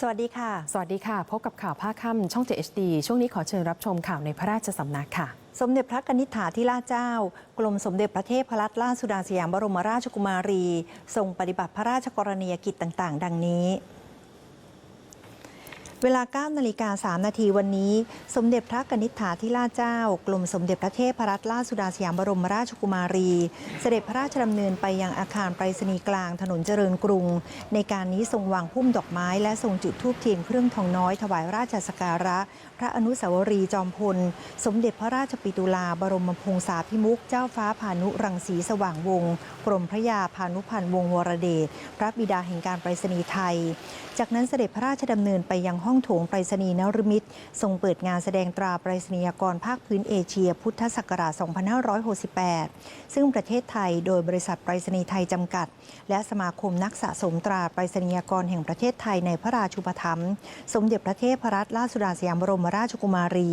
สวัสดีค่ะ สวัสดีค่ะ พบกับข่าวภาคค่ำช่อง 7HD ช่วงนี้ขอเชิญรับชมข่าวในพระราชสำนักค่ะ สมเด็จพระกนิษฐาธิราชเจ้า กรมสมเด็จพระเทพรัตนราชสุดาสยามบรมราชกุมารี ทรงปฏิบัติพระราชกรณียกิจต่าง ๆ ดังนี้ เวลา9นาฬิกา3นาทีวันนี้ สมเด็จพระกนิษฐาธิราชเจ้ากรมสมเด็จพระเทพรัตนราชสุดาสยามบรมราชกุมารี เสด็จพระราชดำเนินไปยังอาคารไปรษณีย์กลางถนนเจริญกรุง ในการนี้ทรงวางพุ่มดอกไม้ และทรงจุดธูปเทียนเครื่องทองน้อยถวายราชสการะ พระอนุสาวรีย์จอมพล สมเด็จพระราชปิตุลาบรมพงษาภิมุกเจ้าฟ้าพานุรังสีสว่างวงศ์กรมพระยาพานุพันธ์วงวรเดชพระบิดาแห่งการไปรษณีย์ไทย จากนั้นเสด็จพระราชดำเนินไปยังห้องโถงไปรษณีย์นรมิตรทรงเปิดงานแสดงตราไปรษณียกรภาคพื้นเอเชีย พุทธศักราช 2568 ซึ่งประเทศไทยโดยบริษัทไปรษณีย์ไทยจำกัด และสมาคมนักสะสมตราไปรษณียกรแห่งประเทศไทยในพระราชูปถัมภ์สมเด็จพระเทพรัตนราชสุดาสยามบรมราชกุมารี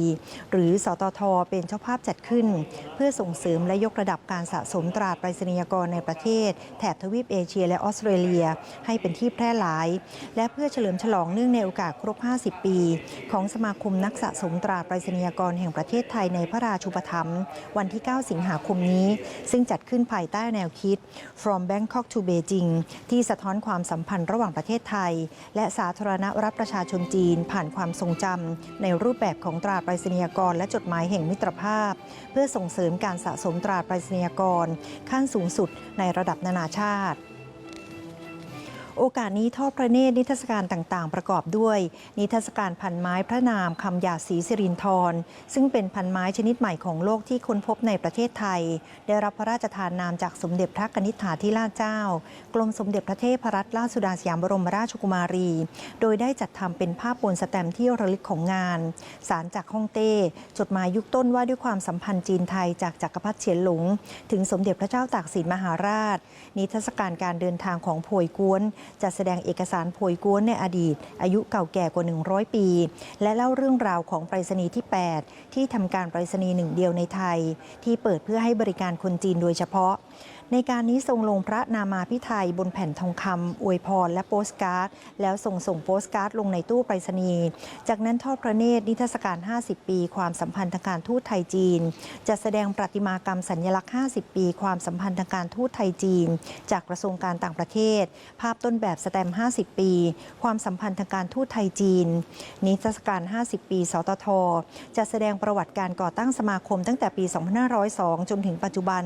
หรือสตทเป็นเจ้าภาพจัดขึ้น เพื่อส่งเสริมและยกระดับการสะสมตราไปรษณียกรในประเทศ แถบทวีปเอเชียและออสเตรเลีย ให้เป็นที่แพร่หลาย และเพื่อเฉลิมฉลองเนื่องในโอกาสครบ50 ปี ของสมาคมนักสะสมตราไปรษณียกรแห่งประเทศไทยในพระราชูปถัมภ์วันที่ 9 สิงหาคมนี้ ซึ่งจัดขึ้นภายใต้แนวคิด From Bangkok to Beijing ที่สะท้อนความสัมพันธ์ระหว่างประเทศไทย และสาธารณรัฐประชาชนจีน ผ่านความทรงจำในรูปแบบของตราไปรษณียกร และจดหมายแห่งมิตรภาพ เพื่อส่งเสริมการสะสมตราไปรษณียกร ขั้นสูงสุดในระดับนานาชาติ โอกาสนี้ทอดพระเนตรนิทรรศการต่างๆ ประกอบด้วย นิทรรศการพันไม้พระนามคำหยาดศรีสิรินทรซึ่งเป็นพันไม้ชนิดใหม่ของโลกที่ค้นพบในประเทศไทย ได้รับพระราชทานนามจากสมเด็จพระกนิษฐาธิราชเจ้า กรมสมเด็จพระเทพรัตนราชสุดาสยามบรมราชกุมารี โดยได้จัดทำเป็นภาพบนสแตมป์ที่ระลึกของงาน สารจากฮ่องเต้ จดหมายยุคต้นว่าด้วยความสัมพันธ์จีนไทยจากจักรพรรดิเฉียนหลง ถึงสมเด็จพระเจ้าตากสินมหาราช นิทรรศการการเดินทางของโผยกวนจัดแสดงเอกสารโพยกวนในอดีต อายุเก่าแก่กว่า 100 ปี และเล่าเรื่องราวของไปรษณีย์ที่ 8 ที่ทำการไปรษณีย์หนึ่งเดียวในไทย ที่เปิดเพื่อให้บริการคนจีนโดยเฉพาะ ในการนี้ทรงลงพระนามาพิไทยบนแผ่นทองคำอวยพรและโปสการ์ด แล้วส่งส่งโปสการ์ดลงในตู้ไปรษณีย์จากนั้นทอดพระเนตรนิทรรศการ 50 ปี ความสัมพันธ์ทางการทูตไทยจีนจะแสดงประติมากรรมสัญลักษณ์ 50 ปี ความสัมพันธ์ทางการทูตไทยจีน จากกระทรวงการต่างประเทศ ภาพต้นแบบสแตมป์50 ปี ความสัมพันธ์ทางการทูตไทยจีน นิทรรศการ 50 ปี สตทจะแสดงประวัติการก่อตั้งสมาคมตั้งแต่ปี 2502 จนถึงปัจจุบัน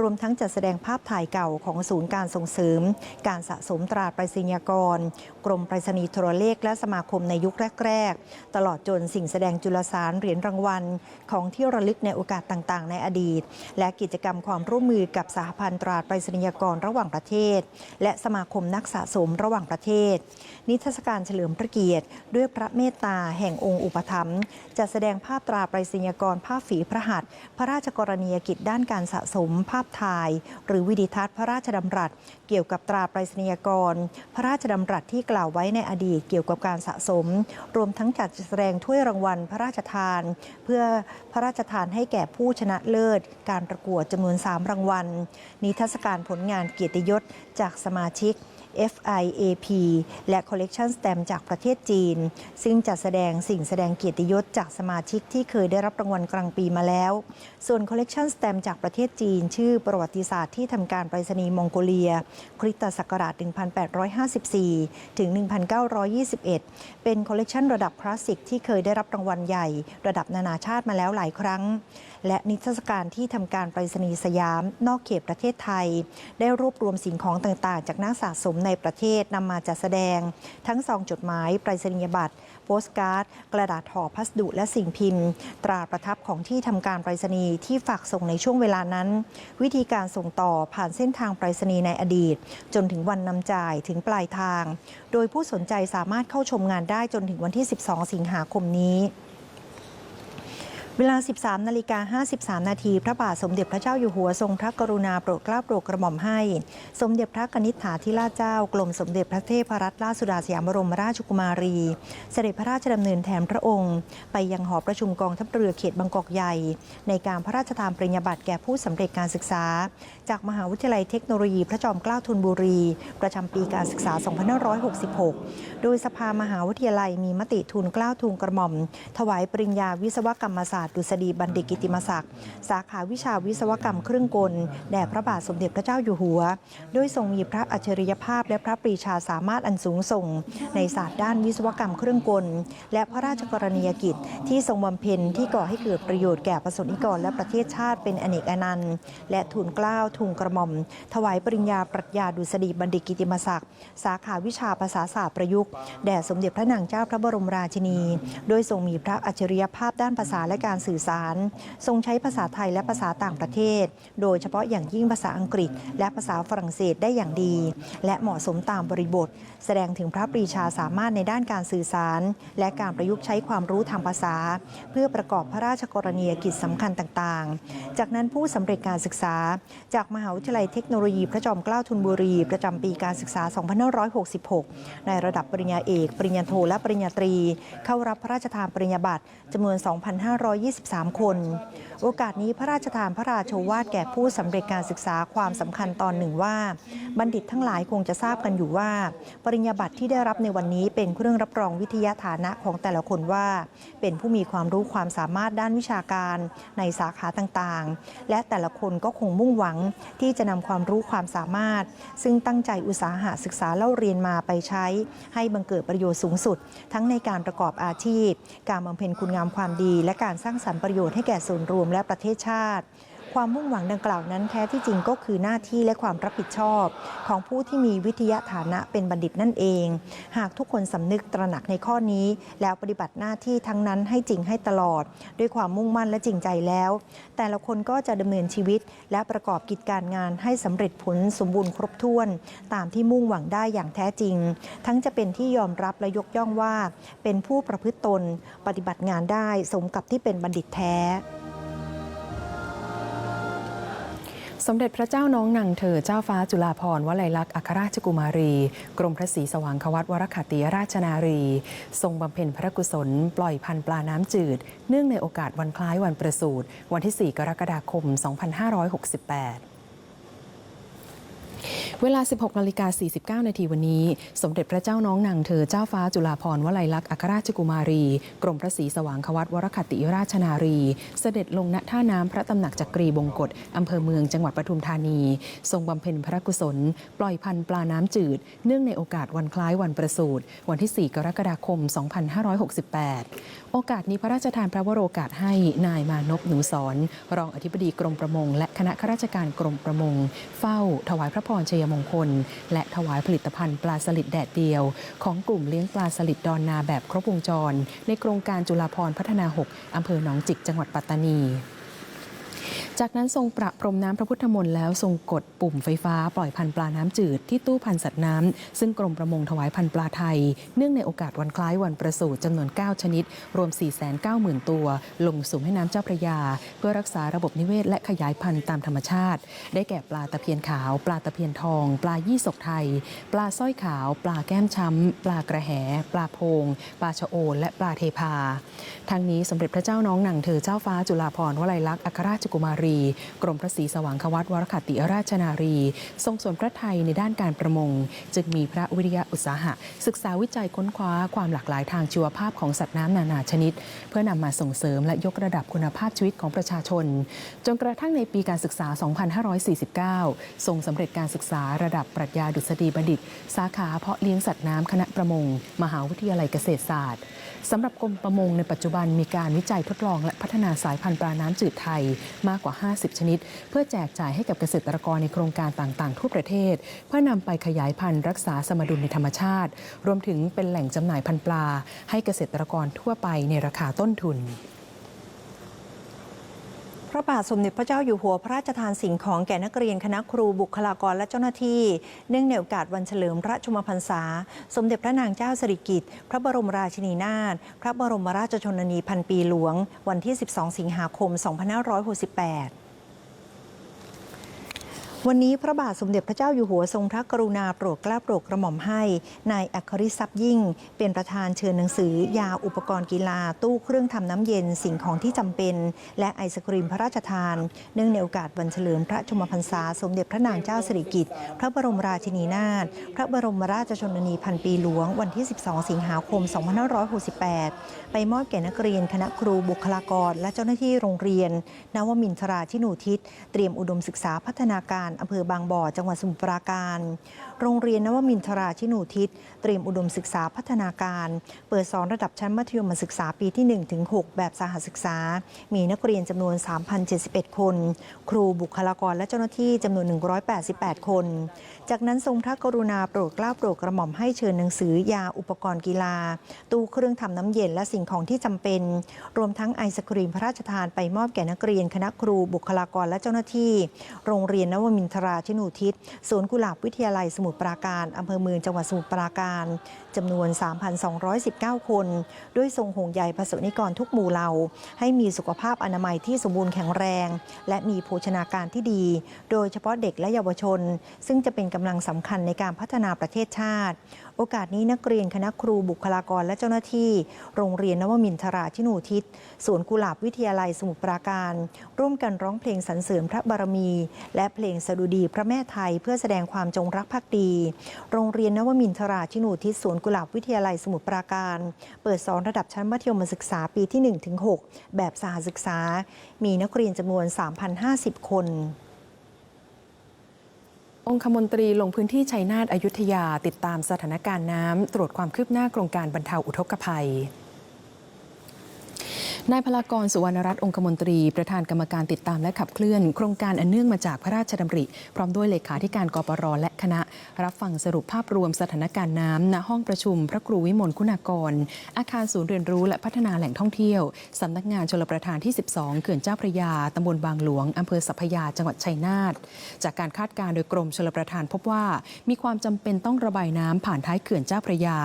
รวมทั้งจัดแสดงภาพถ่ายเก่าของศูนย์การส่งเสริม การสะสมตราไปรษณียกร กรมไปรษณีย์โทรเลขและสมาคมในยุคแรก ๆ ตลอดจนสิ่งแสดงจุลสารเหรียญรางวัล ของที่ระลึกในโอกาสต่างๆ ในอดีต และกิจกรรมความร่วมมือกับสหพันธ์ตราไปรษณียกรระหว่างประเทศ และสมาคมนักสะสมระหว่างประเทศ นิทรรศการเฉลิมพระเกียรติ ด้วยพระเมตตาแห่งองค์อุปถัมภ์จะแสดงภาพตราไปรษณียกรภาพฝีพระหัตถ์พระราชกรณียกิจด้านการสะสมภาพถ่ายหรือวิดิทัศน์พระราชดำรัส เกี่ยวกับตราไปรษณียกร พระราชดำรัสที่กล่าวไว้ในอดีตเกี่ยวกับการสะสม รวมทั้งจัดแสดงถ้วยรางวัลพระราชทาน เพื่อพระราชทานให้แก่ผู้ชนะเลิศ การประกวดจำนวน 3 รางวัล นิทรรศการผลงานเกียรติยศจากสมาชิก FIAP และ Collection Stamp จากประเทศจีน ซึ่งจะแสดงสิ่งแสดงเกียรติยศจากสมาชิกที่เคยได้รับรางวัลกลางปีมาแล้ว ส่วน Collection Stamp จากประเทศจีน ชื่อประวัติศาสตร์ที่ทำการไปรษณีย์มองโกเลีย คริสตศักราช 1854 ถึง 1921 เป็นคอลเลกชันระดับคลาสสิกที่เคยได้รับรางวัลใหญ่ ระดับนานาชาติมาแล้วหลายครั้ง และนิทรรศการที่ทำการไปรษณีย์สยาม นอกเขตประเทศไทย ได้รวบรวมสิ่งของต่างๆ จากนักสะสมในประเทศนำมาจัดแสดง ทั้งซองจดหมายไปรษณียบัตรโปสการ์ด กระดาษห่อพัสดุและสิ่งพิมพ์ ตราประทับของที่ทำการไปรษณีย์ที่ฝากส่งในช่วงเวลานั้น วิธีการส่งต่อผ่านเส้นทางไปรษณีย์ในอดีต จนถึงวันนำจ่ายถึงปลายทาง โดยผู้สนใจสามารถเข้าชมงานได้จนถึงวันที่ 12 สิงหาคมนี้ เวลา 13 นาฬิกา 53 นาที พระบาทสมเด็จพระเจ้าอยู่หัวทรงพระกรุณาโปรดเกล้าโปรดกระหม่อมให้ สมเด็จพระกนิษฐาธิราชเจ้ากรมสมเด็จพระเทพรัตนราชสุดาสยามบรมราชกุมารี เสด็จพระราชดำเนินแทนพระองค์ ไปยังหอประชุมกองทัพเรือเขตบางกอกใหญ่ ในการพระราชทานปริญญาบัตรแก่ผู้สำเร็จการศึกษา จากมหาวิทยาลัยเทคโนโลยีพระจอมเกล้าธนบุรี ประจำปีการศึกษา 2566 โดยสภามหาวิทยาลัยมีมติทุนเกล้าทุนกระหม่อม ถวายปริญญาวิศวกรรมศาสตร์ดุษฎีบัณฑิตกิติมศักดิ์ สาขาวิชาวิศวกรรมเครื่องกล แด่พระบาทสมเด็จพระเจ้าอยู่หัว โดยทรงมีพระอัจฉริยภาพและพระปรีชาสามารถอันสูงส่ง ในศาสตร์ด้านวิศวกรรมเครื่องกล และพระราชกรณียกิจที่ทรงบำเพ็ญที่ก่อให้เกิดประโยชน์แก่ประสบนิกรและประเทศชาติเป็นอเนกอนันต์ และทุนเกล้าทุนกระหม่อม ถวายปริญญาปรัชญาดุษฎีบัณฑิตกิติมศักดิ์สาขาวิชาภาษาศาสตร์ประยุกต์แด่สมเด็จพระนางเจ้าพระบรมราชินี โดยทรงมีพระอัจฉริยภาพด้านภาษาและการสื่อสาร ทรงใช้ภาษาไทยและภาษาต่างประเทศ โดยเฉพาะอย่างยิ่งภาษาอังกฤษ และภาษาฝรั่งเศสได้อย่างดี และเหมาะสมตามบริบท แสดงถึงพระปรีชาสามารถในด้านการสื่อสาร และการประยุกต์ใช้ความรู้ทางภาษา เพื่อประกอบพระราชกรณียกิจสำคัญต่างๆ จากนั้นผู้สำเร็จการศึกษา จากมหาวิทยาลัยเทคโนโลยีพระจอมเกล้าธนบุรี ประจำปีการศึกษา 2566 ในระดับปริญญาเอก ปริญญาโทและปริญญาตรี เข้ารับพระราชทานปริญญาบัตรจำนวน 2,520 23 คนโอกาสนี้พระราชทานพระราโชวาทแก่ผู้สำเร็จการศึกษาความสำคัญตอนหนึ่งว่า บัณฑิตทั้งหลายคงจะทราบกันอยู่ว่า ปริญญาบัตรที่ได้รับในวันนี้เป็นเครื่องรับรองวิทยาฐานะของแต่ละคนว่า เป็นผู้มีความรู้ความสามารถด้านวิชาการในสาขาต่างๆ และแต่ละคนก็คงมุ่งหวังที่จะนำความรู้ความสามารถ ซึ่งตั้งใจอุตสาหะศึกษาเล่าเรียนมาไปใช้ ให้บังเกิดประโยชน์สูงสุด ทั้งในการประกอบอาชีพ การบำเพ็ญคุณงามความดี และการสร้างสรรค์ประโยชน์ให้แก่ส่วนรวมและประเทศชาติ ความมุ่งหวังดังกล่าวนั้นแท้ที่จริงก็คือหน้าที่และความรับผิดชอบ ของผู้ที่มีวิทยาฐานะเป็นบัณฑิตนั่นเอง หากทุกคนสำนึกตระหนักในข้อนี้ แล้วปฏิบัติหน้าที่ทั้งนั้นให้จริงให้ตลอด ด้วยความมุ่งมั่นและจริงใจแล้ว แต่ละคนก็จะดำเนินชีวิต และประกอบกิจการงานให้สำเร็จผลสมบูรณ์ครบถ้วน ตามที่มุ่งหวังได้อย่างแท้จริง ทั้งจะเป็นที่ยอมรับและยกย่องว่า เป็นผู้ประพฤติตน ปฏิบัติงานได้สมกับที่เป็นบัณฑิตแท้ สมเด็จพระเจ้าน้องนางเธอเจ้าฟ้าจุฬาภรณ์วลัยลักษณ์อัครราชกุมารี กรมพระศรีสว่างควัตวรคัตติยราชนารี ทรงบำเพ็ญพระกุศล ปล่อยพันปลาน้ำจืด เนื่องในโอกาสวันคล้ายวันประสูติวันที่ 4 กรกฎาคม 2568 เวลา 16นาฬิกา49นาทีวันนี้ สมเด็จพระเจ้าน้องนางเธอเจ้าฟ้าจุฬาภรณ์วลัยลักษณ์อัครราชกุมารี กรมพระศรีสว่างควัตวรคัตติยราชนารี เสด็จลงณท่าน้ำพระตำหนักจักรีบงกฎอำเภอเมืองจังหวัดปทุมธานี ทรงบำเพ็ญพระกุศล ปล่อยพันธุ์ปลาน้ำจืด เนื่องในโอกาสวันคล้ายวันประสูติวันที่ 4 กรกฎาคม 2568 โอกาสนี้พระราชทานพระวโรกาสให้นายมานพหนูสอนรองอธิบดีกรมประมง และคณะข้าราชการกรมประมง เฝ้าถวายพระพรชัยมงคล และถวายผลิตภัณฑ์ปลาสลิดแดดเดียว ของกลุ่มเลี้ยงปลาสลิดดอนนาแบบครบวงจร ในโครงการจุฬาภรพัฒนา 6 อำเภอหนองจิกจังหวัดปัตตานี จากนั้นทรงประพรมน้ำพระพุทธมนต์แล้วทรงกดปุ่มไฟฟ้าปล่อยพันปลาน้ำจืดที่ตู้พันสัตว์น้ำซึ่งกรมประมงถวายพันปลาไทย เนื่องในโอกาสวันคล้ายวันประสูติจำนวน 9 ชนิด รวม 490,000 ตัว ลงสู่แม่น้ำเจ้าพระยา เพื่อรักษาระบบนิเวศและขยายพันธุ์ตามธรรมชาติ ได้แก่ปลาตะเพียนขาว ปลาตะเพียนทอง ปลายี่สกไทย ปลาสร้อยขาว ปลาแก้มช้ำ ปลากระแห ปลาโพง ปลาชะโอนและปลาเทพาทั้งนี้สมเด็จพระเจ้าน้องหนังเธอเจ้าฟ้าจุฬาภรณ์วลัยลักษณ์อัครราชกุมารีกรมพระศรีสว่างควัตวรคติราชนารี ทรงสวนพระไทยในด้านการประมง จึงมีพระวิริยะอุตสาหะ ศึกษาวิจัยค้นคว้าความหลากหลายทางชีวภาพของสัตว์น้ำนานาชนิด เพื่อนำมาส่งเสริมและยกระดับคุณภาพชีวิตของประชาชน จนกระทั่งในปีการศึกษา 2549 ทรงสำเร็จการศึกษาระดับปรัชญาดุษฎีบัณฑิต สาขาเพาะเลี้ยงสัตว์น้ำคณะประมง มหาวิทยาลัยเกษตรศาสตร์ สำหรับกรมประมงในปัจจุบันมีการวิจัยทดลองและพัฒนาสายพันธุ์ปลาน้ำจืดไทยมากกว่า 50 ชนิด เพื่อแจกจ่ายให้กับเกษตรกรในโครงการต่างๆ ทั่วประเทศ เพื่อนำไปขยายพันธุ์รักษาสมดุลในธรรมชาติ รวมถึงเป็นแหล่งจำหน่ายพันธุ์ปลา ให้เกษตรกรทั่วไปในราคาต้นทุน ระบาทสมเด็จพระเจ้าอยู่หัวพระราชทานสิ่งของแก่นักเรียนคณะครูบุคลากรและเจ้าหน้าที่ เนื่องในโอกาสวันเฉลิมพระชมพรรษา สมเด็จพระนางเจ้าสิริกิติ์พระบรมราชินีนาถพระบรมราชชนนีพันปีหลวง วันที่ 12 สิงหาคม 2568 วันนี้พระบาทสมเด็จพระเจ้าอยู่หัวทรงพระกรุณาโปรดเกล้าโปรดกระหม่อมให้ นายอัครริทรัพย์ยิ่ง เป็นประธานเชิญหนังสือ ยาอุปกรณ์กีฬา ตู้เครื่องทำน้ำเย็นสิ่งของที่จำเป็น และไอศครีมพระราชทาน เนื่องในโอกาสวันเฉลิมพระชมพรรษา สมเด็จพระนางเจ้าสิริกิติ์พระบรมราชินีนาถพระบรมราชชนนีพันปีหลวง วันที่ 12 สิงหาคม 2568 ไปมอบแก่นักเรียนคณะครูบุคลากร และเจ้าหน้าที่โรงเรียน นวมินทราชินูทิศเตรียมอุดมศึกษาพัฒนาการอำเภอบางบ่อ จังหวัดสมุทรปราการ โรงเรียนนวมินทราชินูทิศ ตรียมอุดมศึกษาพัฒนาการ เปิดสอนระดับชั้นมัธยมศึกษาปีที่ 1 ถึง 6 แบบสหศึกษา มีนักเรียนจำนวน 3,071 คน ครูบุคลากรและเจ้าหน้าที่จำนวน 188 คน จากนั้นทรงพระกรุณาโปรดเกล้าโปรดกระหม่อมให้เชิญหนังสือยาอุปกรณ์กีฬา ตู้เครื่องทำน้ำเย็นและสิ่งของที่จำเป็น รวมทั้งไอศครีมพระราชทานไปมอบแก่นักเรียนคณะครูบุคลากรและเจ้าหน้าที่ โรงเรียนนวมินทราชินูทิศสวนกุหลาบวิทยาลัยสมุทรปราการอำเภอเมืองจังหวัดสมุทรปราการจำนวน 3,219 คน ด้วยทรงห่วงใยประสนิกรทุกหมู่เหล่า ให้มีสุขภาพอนามัยที่สมบูรณ์แข็งแรง และมีโภชนาการที่ดี โดยเฉพาะเด็กและเยาวชน ซึ่งจะเป็นกำลังสำคัญในการพัฒนาประเทศชาติ โอกาสนี้นักเรียนคณะครูบุคลากรและเจ้าหน้าที่ โรงเรียนนวมินทราชินูทิศสวนกุหลาบวิทยาลัยสมุทรปราการ ร่วมกันร้องเพลงสรรเสริญพระบารมี และเพลงสดุดีพระแม่ไทยเพื่อแสดงความจงรักภักดี โรงเรียนนวมินทราชินูทิศสวนกุหลาบวิทยาลัยสมุทรปราการ เปิดสอนระดับชั้นมัธยมศึกษาปีที่ 1-6 แบบสหศึกษา มีนักเรียนจำนวน 3,050 คน องคมนตรีลงพื้นที่ชัยนาทอยุธยาติดตามสถานการณ์น้ำตรวจความคืบหน้าโครงการบรรเทาอุทกภัย นายพลากรสุวรรณรัตน์องคมนตรี ประธานกรรมการติดตามและขับเคลื่อน โครงการอันเนื่องมาจากพระราชดำริ พร้อมด้วยเลขาธิการกปรและคณะ รับฟังสรุปภาพรวมสถานการณ์น้ำณห้องประชุม พระครูวิมลคุณากร อาคารศูนย์เรียนรู้และพัฒนาแหล่งท่องเที่ยวสำนักงานชลประทานที่ 12 เขื่อนเจ้าพระยาตำบลบางหลวงอำเภอสัพพยาจังหวัดชัยนาทจากการคาดการณ์โดยกรมชลประทานพบว่า มีความจำเป็นต้องระบายน้ำผ่านท้ายเขื่อนเจ้าพระยา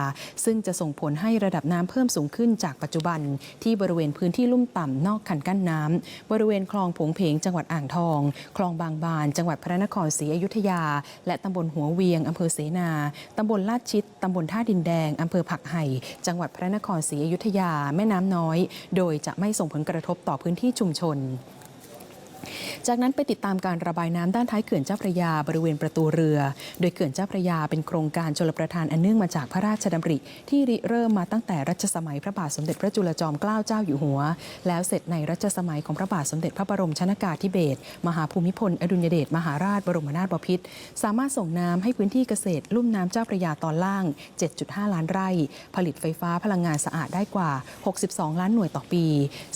ซึ่งจะส่งผลให้ระดับน้ำเพิ่มสูงขึ้นจากปัจจุบันที่บริริเวณพื้นที่ลุ่มต่ำนอกคันกั้นน้ำบริเวณคลองผงเพงจังหวัดอ่างทอง คลองบางบาน จังหวัดพระนครศรีอยุธยา และตำบลหัวเวียงอำเภอเสนาตำบลลาดชิดตำบลท่าดินแดงอำเภอผักไห่จังหวัดพระนครศรีอยุธยาแม่น้ำน้อย โดยจะไม่ส่งผลกระทบต่อพื้นที่ชุมชน จากนั้นไปติดตามการระบายน้ำด้านท้ายเขื่อนเจ้าพระยาบริเวณประตูเรือ โดยเขื่อนเจ้าพระยาเป็นโครงการชลประทานอันเนื่องมาจากพระราชดำริ ที่ริเริ่มมาตั้งแต่รัชสมัยพระบาทสมเด็จพระจุลจอมเกล้าเจ้าอยู่หัว แล้วเสร็จในรัชสมัยของพระบาทสมเด็จพระบรมชนากาธิเบศรมหาภูมิพล อดุลยเดชมหาราชบรมนาถบพิตรสามารถส่งน้ำให้พื้นที่เกษตร ลุ่มน้ำเจ้าพระยาตอนล่าง 7.5 ล้านไร่ ผลิตไฟฟ้าพลังงานสะอาดได้กว่า 62 ล้านหน่วยต่อปี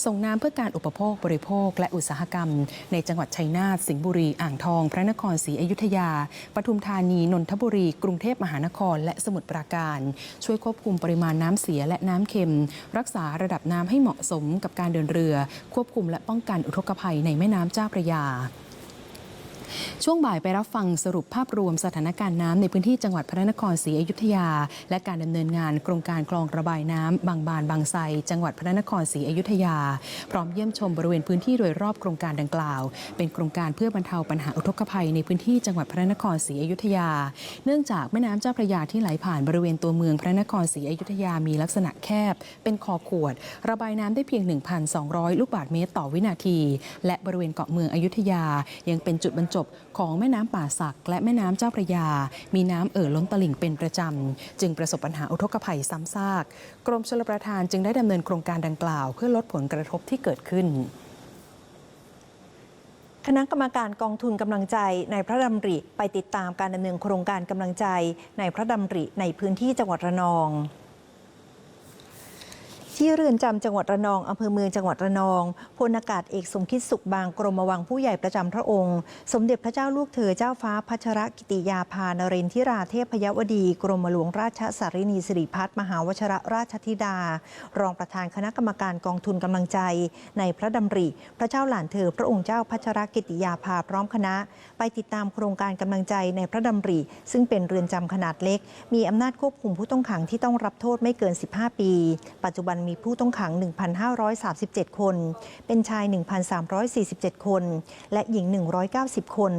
ส่งน้ำเพื่อการอุปโภคบริโภคและอุตสาหกรรมในจังหวัดชัยนาทสิงห์บุรี อ่างทอง พระนครศรีอยุธยา ปทุมธานี นนทบุรี กรุงเทพมหานคร และสมุทรปราการ ช่วยควบคุมปริมาณน้ำเสียและน้ำเค็ม รักษาระดับน้ำให้เหมาะสมกับการเดินเรือ ควบคุมและป้องกันอุทกภัยในแม่น้ำเจ้าพระยา ช่วงบ่ายไปรับฟังสรุปภาพรวมสถานการณ์น้ำในพื้นที่จังหวัดพระนครศรีอยุธยา และการดำเนินงานโครงการคลองระบายน้ำบางบานบางไทรจังหวัดพระนครศรีอยุธยา พร้อมเยี่ยมชมบริเวณพื้นที่โดยรอบโครงการดังกล่าว เป็นโครงการเพื่อบรรเทาปัญหาอุทกภัยในพื้นที่จังหวัดพระนครศรีอยุธยา เนื่องจากแม่น้ำเจ้าพระยาที่ไหลผ่านบริเวณตัวเมืองพระนครศรีอยุธยามีลักษณะแคบ เป็นคอขวด ระบายน้ำได้เพียง 1,200 ลูกบาศก์เมตรต่อวินาที และบริเวณเกาะเมืองอยุธยา ยังเป็นจุดบรรจบของแม่น้ำป่าสัก และแม่น้ำเจ้าพระยา มีน้ำเอ่อล้นตลิ่งเป็นประจำ จึงประสบปัญหาอุทกภัยซ้ำซาก กรมชลประทานจึงได้ดำเนินโครงการดังกล่าว เพื่อลดผลกระทบที่เกิดขึ้นคณะกรรมการกองทุนกำลังใจในพระดำริไปติดตามการดำเนินโครงการกำลังใจในพระดำริในพื้นที่จังหวัดระนอง ที่เรือนจำจังหวัดระนองอำเภอเมืองจังหวัดระนองพลอากาศเอกสมคิดสุขบางกรมวังผู้ใหญ่ประจำพระองค์ สมเด็จพระเจ้าลูกเธอเจ้าฟ้าพัชรกิติยาภานเรนทิราเทพยวดี กรมหลวงราชสารินีสิริพัฒมหาวชรราชธิดา รองประธานคณะกรรมการกองทุนกำลังใจ ในพระดำริ พระเจ้าหลานเธอ พระองค์เจ้าพัชรกิติยาภาพร้อมคณะ ไปติดตามโครงการกำลังใจในพระดำริ ซึ่งเป็นเรือนจำขนาดเล็ก มีอำนาจควบคุมผู้ต้องขังที่ต้องรับโทษไม่เกิน 15 ปี ปัจจุบันมีผู้ต้องขัง 1,537 คน เป็นชาย 1,347 คน และหญิง 190 คน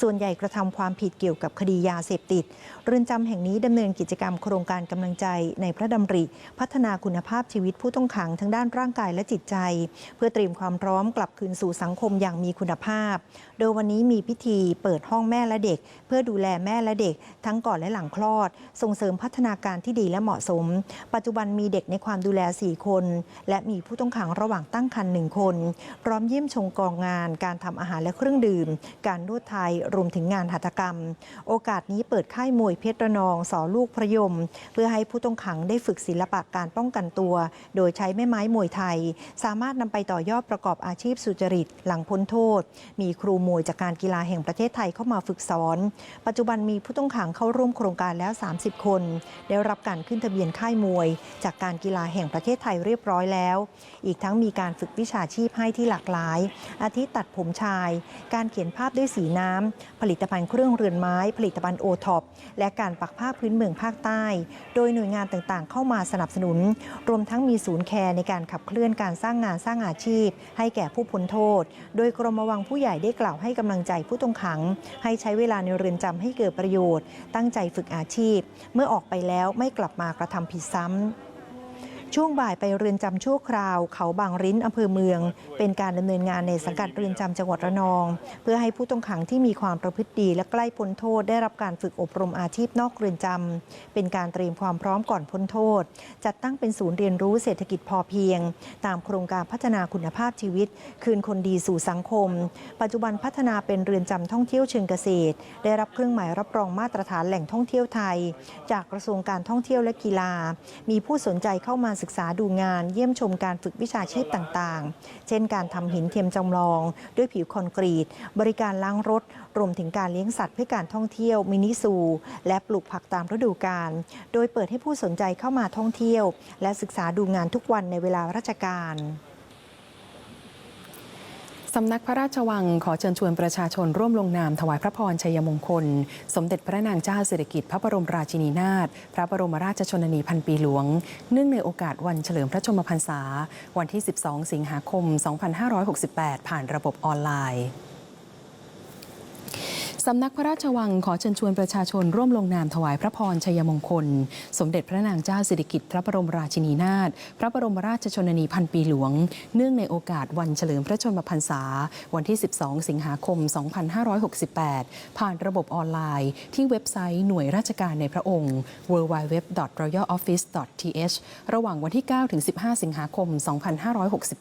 ส่วนใหญ่กระทำความผิดเกี่ยวกับคดียาเสพติด เรือนจำแห่งนี้ดำเนินกิจกรรมโครงการกำลังใจในพระดำริ พัฒนาคุณภาพชีวิตผู้ต้องขังทั้งด้านร่างกายและจิตใจ เพื่อเตรียมความพร้อมกลับคืนสู่สังคมอย่างมีคุณภาพ โดยวันนี้มีพิธีเปิดห้องแม่และเด็ก เพื่อดูแลแม่และเด็ก ทั้งก่อนและหลังคลอด ส่งเสริมพัฒนาการที่ดีและเหมาะสม ปัจจุบันมีเด็กในความดูแล 4 คน และมีผู้ต้องขังระหว่างตั้งครรภ์หนึ่งคน พร้อมเยี่ยมชมกองงาน การทำอาหารและเครื่องดื่ม การนวดไทยรวมถึงงานหัตถกรรม โอกาสนี้เปิดค่ายมวยเพชรระนองสอลูกพระยม เพื่อให้ผู้ต้องขังได้ฝึกศิลปะการป้องกันตัว โดยใช้แม่ไม้มวยไทย สามารถนำไปต่อยอดประกอบอาชีพสุจริตหลังพ้นโทษ มีครูมยจากการกีฬาแห่งประเทศไทยเข้ามาฝึกสอน ปัจจุบันมีผู้ต้องขังเข้าร่วมโครงการแล้ว 30 คน ได้รับการขึ้นทะเบียนค่ายมวย จากการกีฬาแห่งประเทศไทยเรียบร้อยแล้ว อีกทั้งมีการฝึกวิชาชีพให้ที่หลากหลาย อาทิตัดผมชาย การเขียนภาพด้วยสีน้ำ ผลิตภัณฑ์เครื่องเรือนไม้ ผลิตภัณฑ์โอท็อปและการปักผ้าพื้นเมืองภาคใต้ โดยหน่วยงานต่างๆ เข้ามาสนับสนุน รวมทั้งมีศูนย์แคร์ในการขับเคลื่อนการสร้างงานสร้างอาชีพ ให้แก่ผู้พ้นโทษ โดยกรมวังผู้ใหญ่ได้กล่าวให้กำลังใจผู้ต้องขัง ให้ใช้เวลาในเรือนจำให้เกิดประโยชน์ ตั้งใจฝึกอาชีพ เมื่อออกไปแล้วไม่กลับมากระทำผิดซ้ำ ช่วงบ่ายไปเรือนจำชั่วคราว เขาบางริ้นอำเภอเมือง เป็นการดำเนินงานในสังกัดเรือนจำจังหวัดระนอง เพื่อให้ผู้ต้องขังที่มีความประพฤติดีและใกล้พ้นโทษได้รับการฝึกอบรมอาชีพนอกเรือนจำเป็นการเตรียมความพร้อมก่อนพ้นโทษ จัดตั้งเป็นศูนย์เรียนรู้เศรษฐกิจพอเพียง ตามโครงการพัฒนาคุณภาพชีวิต คืนคนดีสู่สังคม ปัจจุบันพัฒนาเป็นเรือนจำท่องเที่ยวเชิงเกษตร ได้รับเครื่องหมายรับรองมาตรฐานแหล่งท่องเที่ยวไทย จากกระทรวงการท่องเที่ยวและกีฬา มีผู้สนใจเข้ามาศึกษาดูงานเยี่ยมชมการฝึกวิชาชีพต่างๆ เช่นการทำหินเทียมจำลอง ด้วยผิวคอนกรีต บริการล้างรถ รวมถึงการเลี้ยงสัตว์เพื่อการท่องเที่ยวมินิซู และปลูกผักตามฤดูกาล โดยเปิดให้ผู้สนใจเข้ามาท่องเที่ยว และศึกษาดูงานทุกวันในเวลาราชการ สำนักพระราชวังขอเชิญชวนประชาชนร่วมลงนามถวายพระพรชัยมงคล สมเด็จพระนางเจ้าสิริกิติ์พระบรมราชินีนาถพระบรมราชชนนีพันปีหลวง เนื่องในโอกาสวันเฉลิมพระชนมพรรษา วันที่ 12 สิงหาคม 2568 ผ่านระบบออนไลน์ สำนักพระราชวังขอเชิญชวนประชาชนร่วมลงนามถวายพระพรชัยมงคล สมเด็จพระนางเจ้าสิริกิติ์พระบรมราชินีนาถพระบรมราชชนนีพันปีหลวง เนื่องในโอกาสวันเฉลิมพระชนมพรรษา วันที่ 12 สิงหาคม 2568 ผ่านระบบออนไลน์ ที่เว็บไซต์หน่วยราชการในพระองค์ www.royaloffice.th ระหว่างวันที่ 9 ถึง 15 สิงหาคม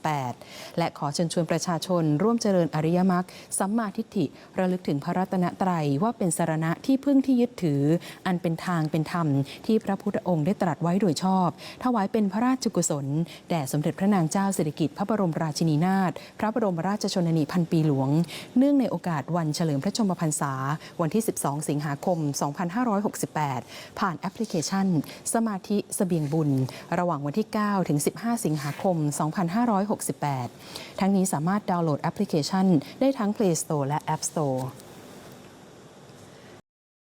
2568 และขอเชิญชวนประชาชนร่วมเจริญอริยมรรคสัมมาทิฏฐิระลึกถึงพระรัตนตรัยว่าเป็นสารณะที่พึ่งที่ยึดถือ อันเป็นทางเป็นธรรมที่พระพุทธองค์ได้ตรัสไว้โดยชอบ ถวายเป็นพระราชกุศล แด่สมเด็จพระนางเจ้าสิริกิติ์พระบรมราชินีนาถพระบรมราชชนนีพันปีหลวง เนื่องในโอกาสวันเฉลิมพระชนมพรรษา วันที่ 12 สิงหาคม 2568 ผ่านแอปพลิเคชัน สมาธิสเสบียงบุญ ระหว่างวันที่ 9 ถึง 15 สิงหาคม 2568 ทั้งนี้สามารถดาวน์โหลดแอปพลิเคชัน ได้ทั้ง Play Store และ App Store